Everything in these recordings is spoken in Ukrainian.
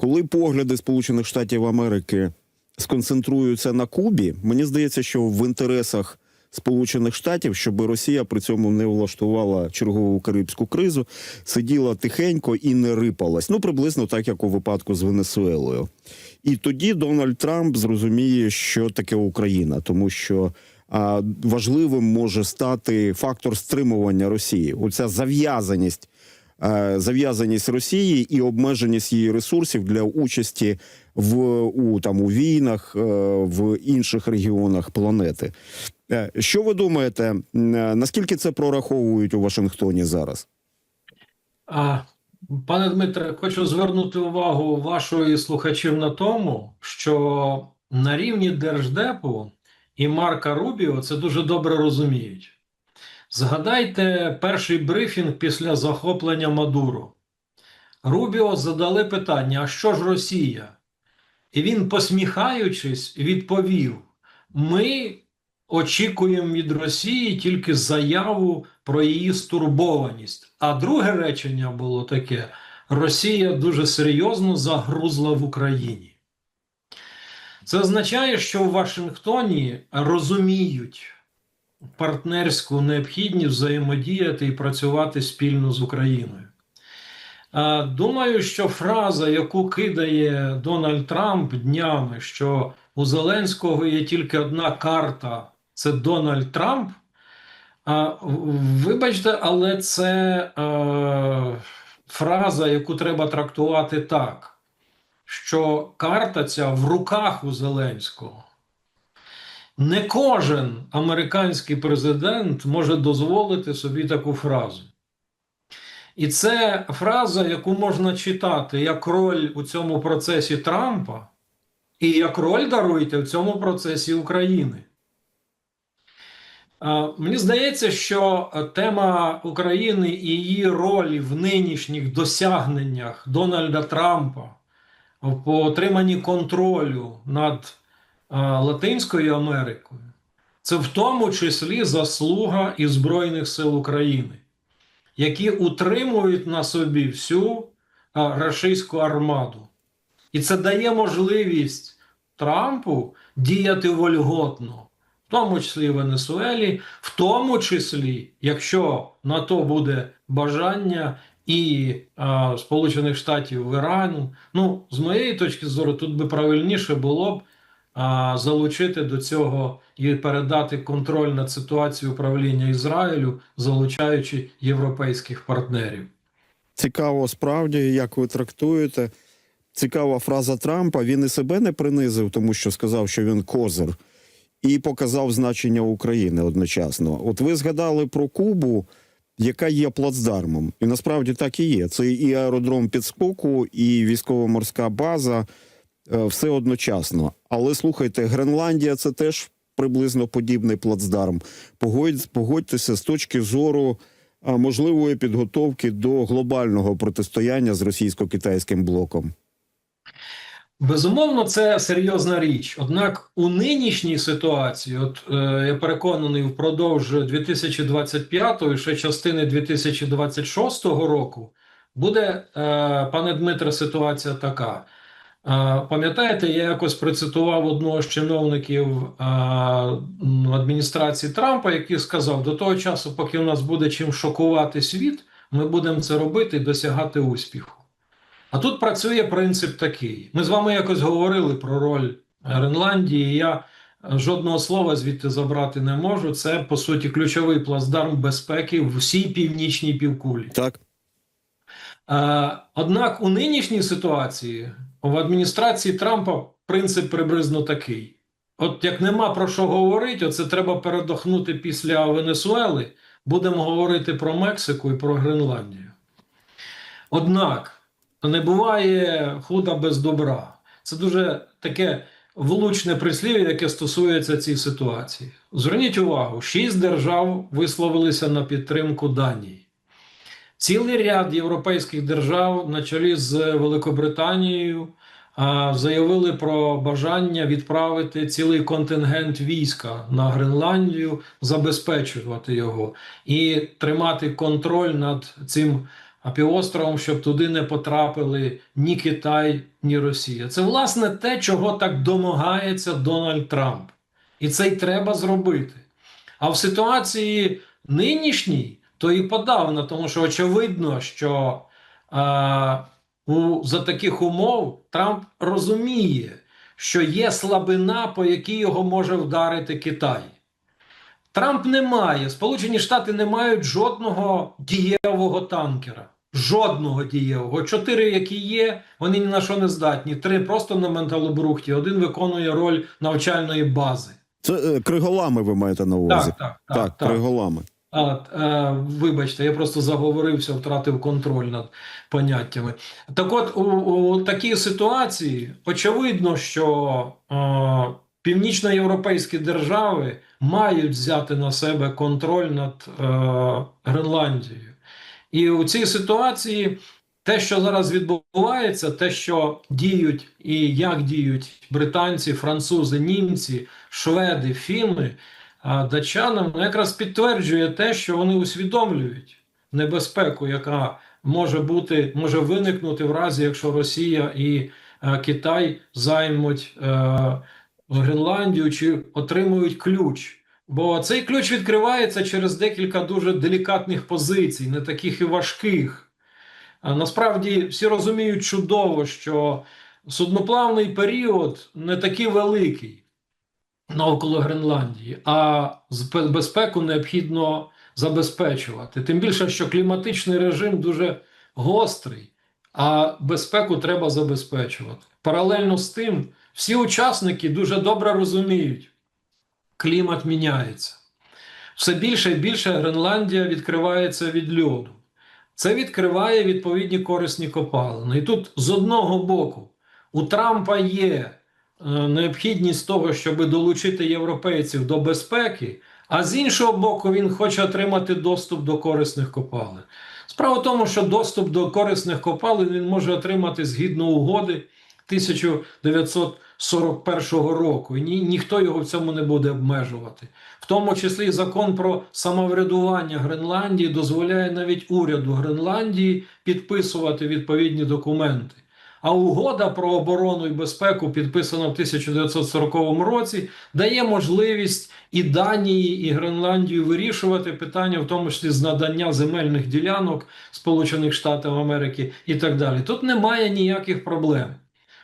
коли погляди Сполучених Штатів Америки сконцентруються на Кубі, мені здається, що в інтересах Сполучених Штатів, щоб Росія при цьому не влаштувала чергову карибську кризу, сиділа тихенько і не рипалась. Ну приблизно так, як у випадку з Венесуелою. І тоді Дональд Трамп зрозуміє, що таке Україна, тому що важливим може стати фактор стримування Росії. Оця зав'язаність. Е, Зав'язаність Росії і обмеженість її ресурсів для участі в у там у війнах е, в інших регіонах планети. Е, Що ви думаєте, наскільки це прораховують у Вашингтоні зараз? А, пане Дмитре, хочу звернути увагу вашої слухачів на тому, що на рівні Держдепу і Марка Рубіо це дуже добре розуміють. Згадайте перший брифінг після захоплення Мадуро. Рубіо задали питання: а що ж Росія? І він, посміхаючись, відповів: Ми очікуємо від Росії тільки заяву про її стурбованість. А друге речення було таке: Росія дуже серйозно загрузла в Україні. Це означає, що в Вашингтоні розуміють партнерську необхідність взаємодіяти і працювати спільно з Україною. Думаю, що фраза, яку кидає Дональд Трамп днями, що у Зеленського є тільки одна карта це Дональд Трамп. Вибачте, але це е, фраза, яку треба трактувати так, що карта ця в руках у Зеленського. Не кожен американський президент може дозволити собі таку фразу. І це фраза, яку можна читати як роль у цьому процесі Трампа, і як роль даруйте в цьому процесі України. Мені здається, що тема України і її ролі в нинішніх досягненнях Дональда Трампа по отриманні контролю над Латинською Америкою це в тому числі заслуга і Збройних сил України, які утримують на собі всю рашистську армаду. І це дає можливість Трампу діяти вольготно в тому числі в Венесуелі, в тому числі, якщо на то буде бажання і а, Сполучених Штатів в Ірану. Ну, з моєї точки зору, тут би правильніше було б залучити до цього і передати контроль над ситуацією управління Ізраїлю, залучаючи європейських партнерів. Цікаво, справді, як ви трактуєте. Цікава фраза Трампа. Він і себе не принизив, тому що сказав, що він козир, і показав значення України одночасно. От ви згадали про Кубу, яка є плацдармом, і насправді так і є. Це і аеродром підскоку, і військово-морська база, все одночасно. Але слухайте, Гренландія це теж приблизно подібний плацдарм. Погодь, погодьтеся з точки зору можливої підготовки до глобального протистояння з російсько-китайським блоком. Безумовно, це серйозна річ. Однак у нинішній ситуації, от е, я переконаний, впродовж 2025 і ще частини 2026 року буде, е, пане Дмитре, ситуація така. Пам'ятаєте, я якось процитував одного з чиновників адміністрації Трампа, який сказав: до того часу, поки у нас буде чим шокувати світ, ми будемо це робити і досягати успіху. А тут працює принцип такий. Ми з вами якось говорили про роль Гренландії. Я жодного слова звідти забрати не можу. Це по суті ключовий плацдарм безпеки в всій північній півкулі. Так, Однак у нинішній ситуації в адміністрації Трампа принцип приблизно такий: от як нема про що говорити, оце треба передохнути після Венесуели. Будемо говорити про Мексику і про Гренландію. Однак не буває худа без добра. Це дуже таке влучне прислів'я, яке стосується цієї ситуації. Зверніть увагу: шість держав висловилися на підтримку Данії. Цілий ряд європейських держав, на чолі з Великобританією, заявили про бажання відправити цілий контингент війська на Гренландію, забезпечувати його і тримати контроль над цим півостровом, щоб туди не потрапили ні Китай, ні Росія. Це власне те, чого так домагається Дональд Трамп. І це й треба зробити. А в ситуації нинішній, то і подавно, тому що очевидно, що у, за таких умов Трамп розуміє, що є слабина, по якій його може вдарити Китай. Трамп не має, Сполучені Штати не мають жодного дієвого танкера. Жодного дієвого. Чотири, які є, вони ні на що не здатні. Три просто на менталобрухті, один виконує роль навчальної бази. Це е, криголами ви маєте на увазі? Так, так, так. так. криголами. А, е, вибачте, я просто заговорився, втратив контроль над поняттями. Так от, у, у такій ситуації очевидно, що е, північноєвропейські держави мають взяти на себе контроль над е, Гренландією. І у цій ситуації те, що зараз відбувається, те, що діють і як діють британці, французи, німці, шведи, фіни, датчанам якраз підтверджує те, що вони усвідомлюють небезпеку, яка може бути, може виникнути в разі, якщо Росія і е, Китай займуть е, Гренландію чи отримують ключ. Бо цей ключ відкривається через декілька дуже делікатних позицій, не таких і важких. Насправді всі розуміють чудово, що судноплавний період не такий великий навколо Гренландії, а безпеку необхідно забезпечувати. Тим більше, що кліматичний режим дуже гострий, а безпеку треба забезпечувати. Паралельно з тим, всі учасники дуже добре розуміють, клімат міняється. Все більше і більше Гренландія відкривається від льоду. Це відкриває відповідні корисні копалини. І тут з одного боку у Трампа є необхідність того, щоб долучити європейців до безпеки, а з іншого боку, він хоче отримати доступ до корисних копалин. Справа в тому, що доступ до корисних копалин він може отримати згідно угоди 1941 року. І ні, ніхто його в цьому не буде обмежувати. В тому числі закон про самоврядування Гренландії дозволяє навіть уряду Гренландії підписувати відповідні документи. А угода про оборону і безпеку, підписана в 1940 році, дає можливість і Данії, і Гренландію вирішувати питання, в тому числі з надання земельних ділянок Сполучених Штатів Америки і так далі. Тут немає ніяких проблем.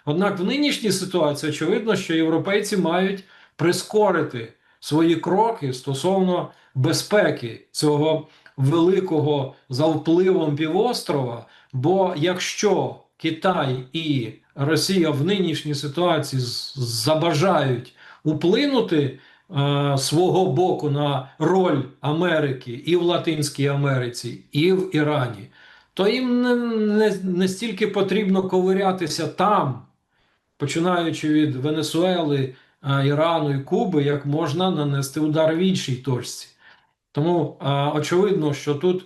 Однак в нинішній ситуації очевидно, що європейці мають прискорити свої кроки стосовно безпеки цього великого за впливом півострова. Бо якщо Китай і Росія в нинішній ситуації забажають уплинути е, свого боку на роль Америки і в Латинській Америці, і в Ірані, то їм не, не, не стільки потрібно ковирятися там, починаючи від Венесуели, е, Ірану і Куби, як можна нанести удар в іншій точці. Тому е, очевидно, що тут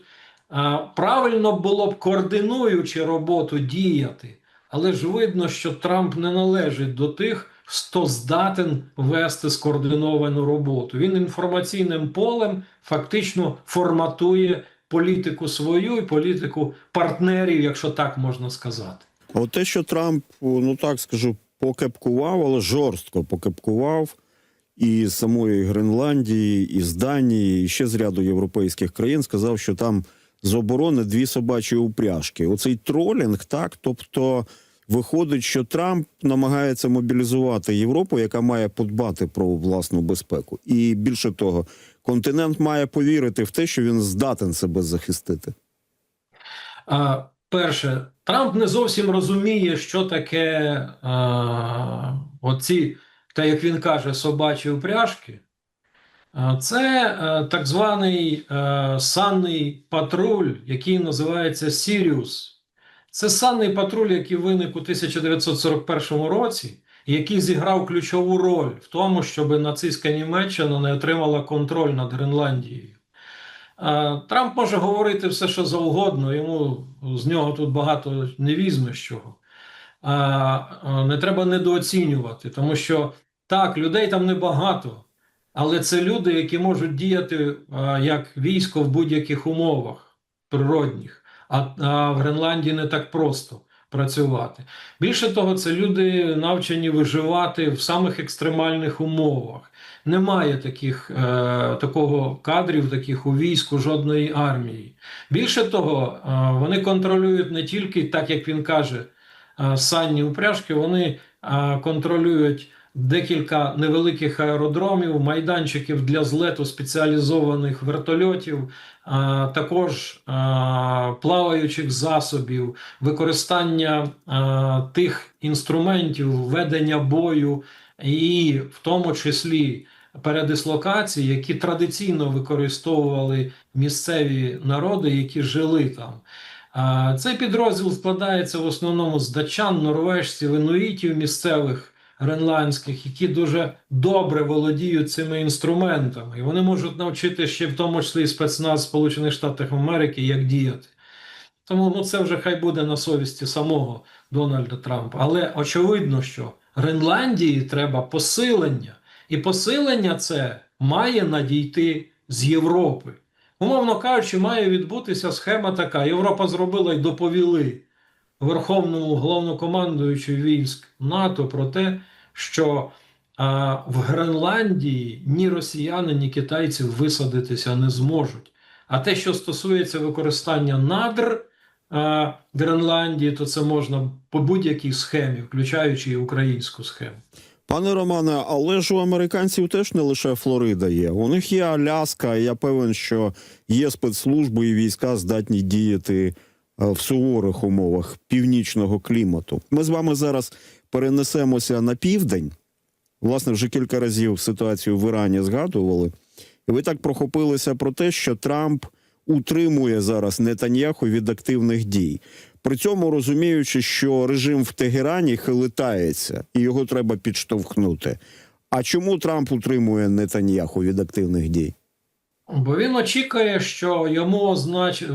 правильно було б координуючи роботу діяти, але ж видно, що Трамп не належить до тих, хто здатен вести скоординовану роботу. Він інформаційним полем фактично форматує політику свою і політику партнерів, якщо так можна сказати. От те, що Трамп, ну так скажу, покепкував, але жорстко покепкував і з самої Гренландії, і з Данії, і ще з ряду європейських країн, сказав, що там з оборони дві собачі упряжки. Оцей тролінг, так, тобто. Виходить, що Трамп намагається мобілізувати Європу, яка має подбати про власну безпеку, і більше того, континент має повірити в те, що він здатен себе захистити. А, перше, Трамп не зовсім розуміє, що таке а, оці, та як він каже, собачі упряжки. А, Це е, так званий е, санний патруль, який називається Сіріус. Це санний патруль, який виник у 1941 році, який зіграв ключову роль в тому, щоб нацистська Німеччина не отримала контроль над Гренландією. Трамп може говорити все, що завгодно, йому з нього тут багато не візьмеш чого. А, а, Не треба недооцінювати, тому що так, людей там небагато, але це люди, які можуть діяти а, як військо в будь-яких умовах природних. а, а в Гренландії не так просто працювати. Більше того, це люди навчені виживати в самих екстремальних умовах. Немає таких, е, такого кадрів, таких у війську жодної армії. Більше того, е, вони контролюють не тільки, так як він каже, е, санні упряжки, вони е, контролюють декілька невеликих аеродромів, майданчиків для злету спеціалізованих вертольотів, також плаваючих засобів, використання тих інструментів ведення бою, і в тому числі передислокації, які традиційно використовували місцеві народи, які жили там. Цей підрозділ складається в основному з датчан, норвежців, інуїтів місцевих гренландських, які дуже добре володіють цими інструментами, і вони можуть навчити ще в тому числі і спецназ Сполучених Штатів Америки, як діяти. Тому ну, це вже хай буде на совісті самого Дональда Трампа. Але очевидно, що Гренландії треба посилення, і посилення це має надійти з Європи. Умовно кажучи, має відбутися схема така: Європа зробила і доповіли Верховному головнокомандуючу військ НАТО про те, що а, в Гренландії ні росіяни, ні китайці висадитися не зможуть. А те, що стосується використання надр а, Гренландії, то це можна по будь-якій схемі, включаючи і українську схему. Пане Романе, але ж у американців теж не лише Флорида є. У них є Аляска. і Я певен, що є спецслужби і війська здатні діяти е, в суворих умовах північного клімату. Ми з вами зараз перенесемося на південь. Власне, вже кілька разів ситуацію в Ірані згадували. І ви так прохопилися про те, що Трамп утримує зараз Нетаньяху від активних дій. При цьому розуміючи, що режим в Тегерані хилитається і його треба підштовхнути. А чому Трамп утримує Нетаньяху від активних дій? Бо він очікує, що йому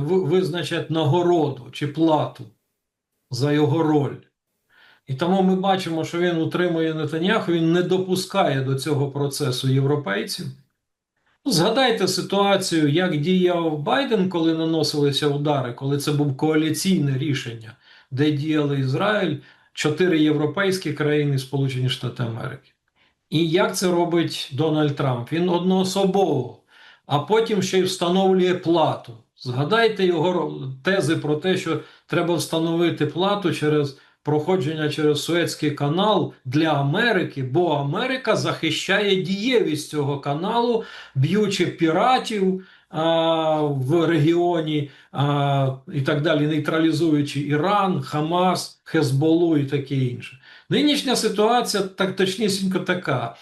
визначать нагороду чи плату за його роль. І тому ми бачимо, що він утримує Нетаньяху, він не допускає до цього процесу європейців. Ну, Згадайте ситуацію, як діяв Байден, коли наносилися удари, коли це був коаліційне рішення, де діяли Ізраїль, чотири європейські країни, Сполучені Штати Америки. І як це робить Дональд Трамп? Він одноособово, а потім ще й встановлює плату. Згадайте його тези про те, що треба встановити плату через проходження через Суецький канал для Америки, бо Америка захищає дієвість цього каналу, б'ючи піратів а, в регіоні а, і так далі, нейтралізуючи Іран, Хамас, Хезболу і таке інше. Нинішня ситуація так точнісінько така.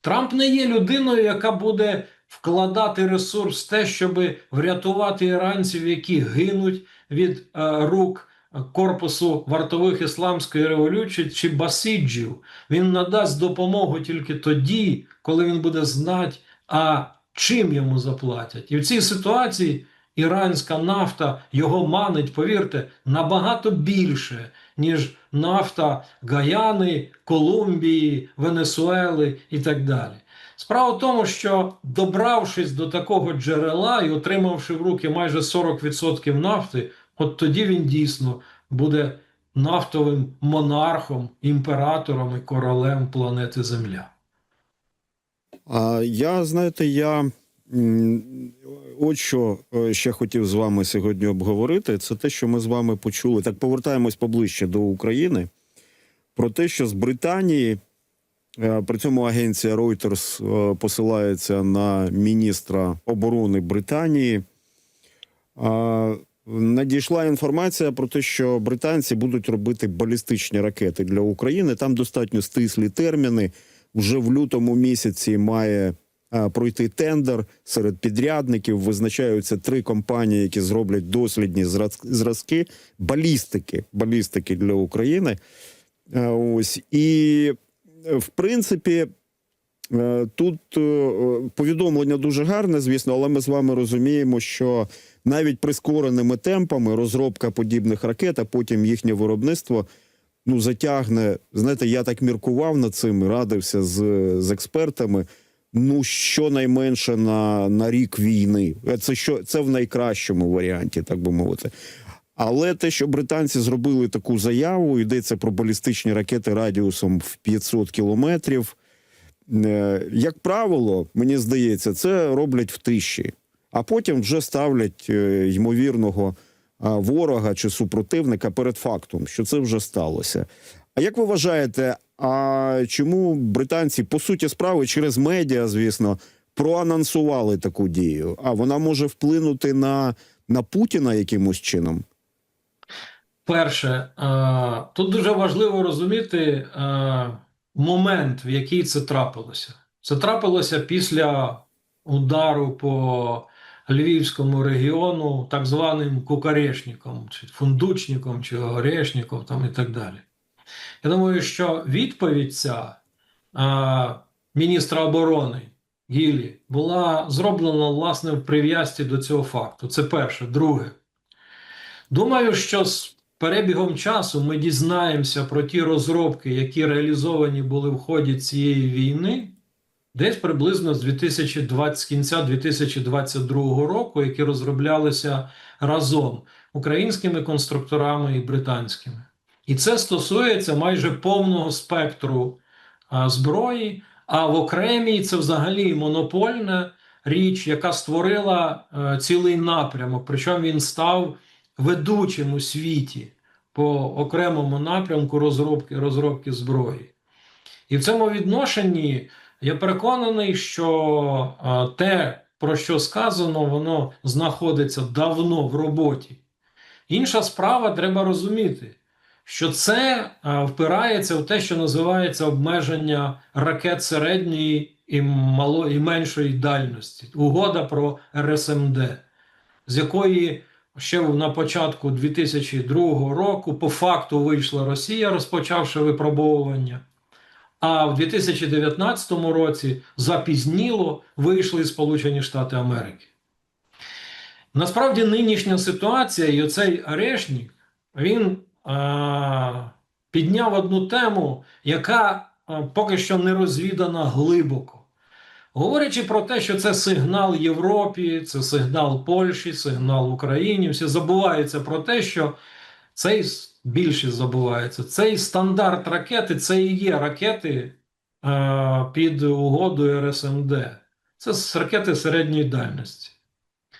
Трамп не є людиною, яка буде вкладати ресурс в те, щоб врятувати іранців, які гинуть від е, рук корпусу вартових ісламської революції чи басиджів. Він надасть допомогу тільки тоді, коли він буде знати, а чим йому заплатять. І в цій ситуації іранська нафта його манить, повірте, набагато більше, ніж нафта Гаяни, Колумбії, Венесуели і так далі. Справа в тому, що добравшись до такого джерела і отримавши в руки майже 40% нафти, от тоді він дійсно буде нафтовим монархом, імператором і королем планети Земля. А я, знаєте, я от що е, ще хотів з вами сьогодні обговорити, це те, що ми з вами почули. Так повертаємось поближче до України. Про те, що з Британії, е, при цьому агенція Reuters е, посилається на міністра оборони Британії. Надійшла інформація про те, що британці будуть робити балістичні ракети для України. Там достатньо стислі терміни. Вже в лютому місяці має а, пройти тендер серед підрядників. Визначаються три компанії, які зроблять дослідні зраз- зразки балістики, балістики для України. А, Ось і в принципі. Е, Тут е, повідомлення дуже гарне, звісно, але ми з вами розуміємо, що навіть прискореними темпами розробка подібних ракет, а потім їхнє виробництво ну затягне. Знаєте, я так міркував над цим, радився з, з експертами. Ну, щонайменше на, на рік війни. Це що це в найкращому варіанті, так би мовити. Але те, що британці зробили таку заяву, йдеться про балістичні ракети радіусом в 500 кілометрів. Е, Як правило, мені здається, це роблять в тиші, а потім вже ставлять е, ймовірного ворога чи супротивника перед фактом, що це вже сталося. А як ви вважаєте, а чому британці по суті справи через медіа, звісно, проанонсували таку дію? А вона може вплинути на, на Путіна якимось чином? Перше, е, тут дуже важливо розуміти е, момент, в який це трапилося. Це трапилося після удару по Львівському регіону так званим кукарешником, чи фундучником, чи орешником там і так далі. Я думаю, що відповідь ця е, міністра оборони Гілі була зроблена власне в прив'язці до цього факту. Це перше. Друге. Думаю, що з перебігом часу ми дізнаємося про ті розробки, які реалізовані були в ході цієї війни, десь приблизно з 2020, з кінця 2022 року, які розроблялися разом українськими конструкторами і британськими. І це стосується майже повного спектру а, зброї, а в окремій це взагалі монопольна річ, яка створила е, цілий напрямок. Причому він став ведучим у світі по окремому напрямку розробки, розробки зброї. І в цьому відношенні я переконаний, що те, про що сказано, воно знаходиться давно в роботі. Інша справа, треба розуміти, що це впирається в те, що називається обмеження ракет середньої і, мало, і меншої дальності, угода про РСМД, з якої ще на початку 2002 року по факту вийшла Росія, розпочавши випробовування. А в 2019 році запізніло вийшли Сполучені Штати Америки. Насправді нинішня ситуація і оцей арешник, він а, підняв одну тему, яка а, поки що не розвідана глибоко. Говорячи про те, що це сигнал Європі, це сигнал Польщі, сигнал Україні, всі забуваються про те, що цей більшість забувається, цей стандарт ракети це і є ракети е, під угодою РСМД. Це ракети середньої дальності.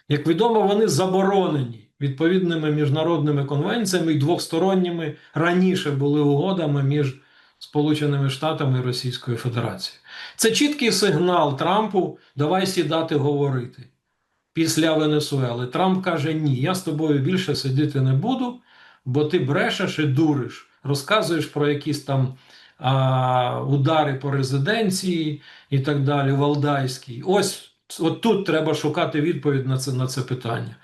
Як відомо, вони заборонені відповідними міжнародними конвенціями і двосторонніми раніше були угодами між Сполученими Штатами і Російською Федерацією. Це чіткий сигнал Трампу: давай сідати говорити після Венесуели. Трамп каже: Ні, я з тобою більше сидіти не буду, бо ти брешеш і дуриш, розказуєш про якісь там а, удари по резиденції і так далі, Валдайській. Ось от тут треба шукати відповідь на це, на це питання.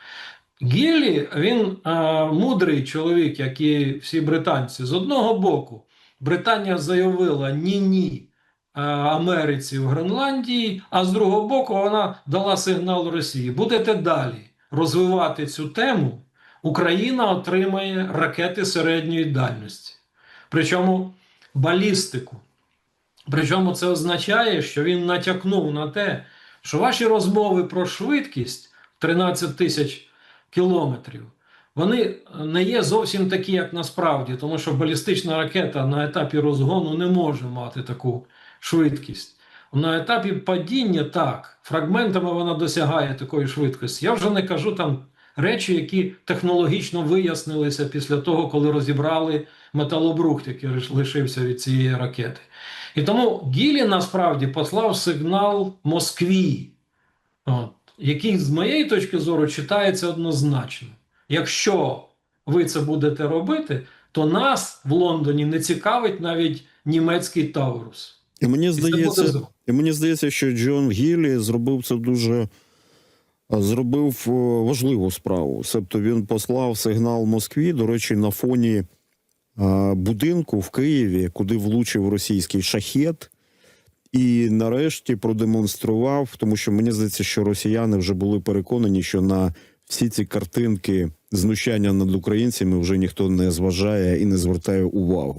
Гіллі, він а, мудрий чоловік, як і всі британці. З одного боку, Британія заявила ні-ні Америці в Гренландії, а з другого боку, вона дала сигнал Росії: будете далі розвивати цю тему, Україна отримає ракети середньої дальності, причому балістику. Причому це означає, що він натякнув на те, що ваші розмови про швидкість 13 тисяч кілометрів. Вони не є зовсім такі, як насправді, тому що балістична ракета на етапі розгону не може мати таку швидкість. На етапі падіння так, фрагментами вона досягає такої швидкості. Я вже не кажу там речі, які технологічно вияснилися після того, коли розібрали металобрухт, який лишився від цієї ракети. І тому Гілі насправді послав сигнал Москві, от, який, з моєї точки зору, читається однозначно. Якщо ви це будете робити, то нас в Лондоні не цікавить навіть німецький Таурус. І мені здається, і мені здається, що Джон Гіллі зробив це дуже зробив е, важливу справу. Себто він послав сигнал Москві, до речі, на фоні будинку в Києві, куди влучив російський шахет. І нарешті продемонстрував, тому що мені здається, що росіяни вже були переконані, що на всі ці картинки знущання над українцями вже ніхто не зважає і не звертає увагу.